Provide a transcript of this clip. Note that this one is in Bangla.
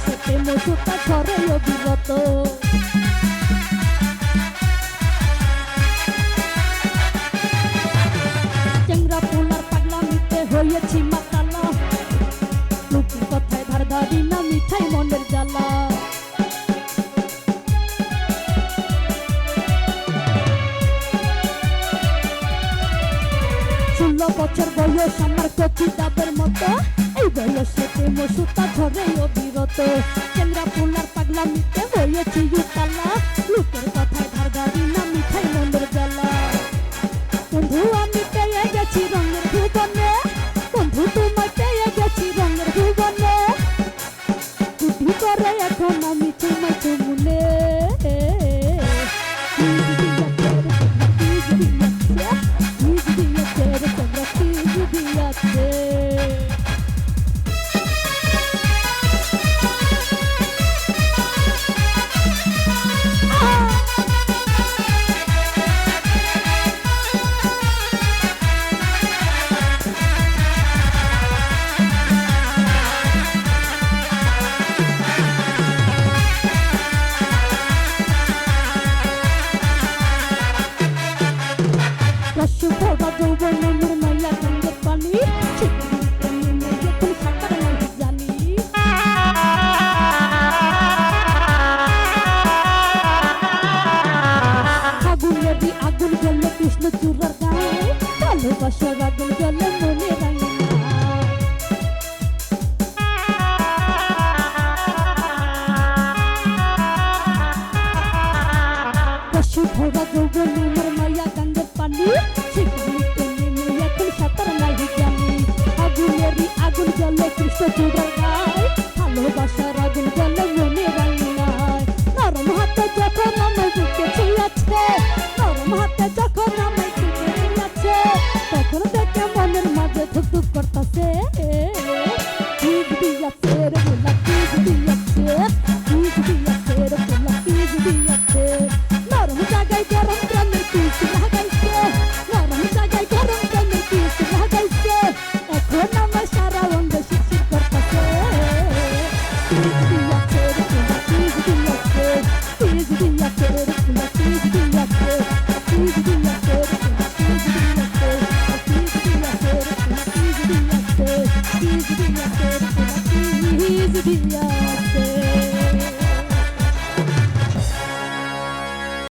প্রেম সুতা ঝরে অবিরত চেংরা পোলার পাগলামিতে হয়েছি মাতালা। লোকের কথায় ধার ধারি না মিঠাই মনের জ্বালা। ষোলো বছর বয়স আমার কচি ডাবের মতো। এই বয়সে প্রেম সুতা ঝরে অবিরত চেংরা পোলার পাগলামিতে হয়েছি উতালা লোকের কথায় ধার ধারি না, মিঠাই মনের জ্বালা। বন্ধু, আমি পেয়ে গেছি রঙের ভুবনে। বন্ধু, তোমায় পেয়ে গেছি রঙের ভুবনে। বুদ্ধি করে এখন আমি চুমাই চুমুনে বর্ষার বাদল চলে মনে রাঙা শুভ বাদল বলি মোর মাইয়া গঙ্গের পানি সেখানে টেনে নেই এখন সাঁতার আগুন জলে কৃষ্ণ চূড়ার ভালোবাসার আগুন জলে মনে রাঙা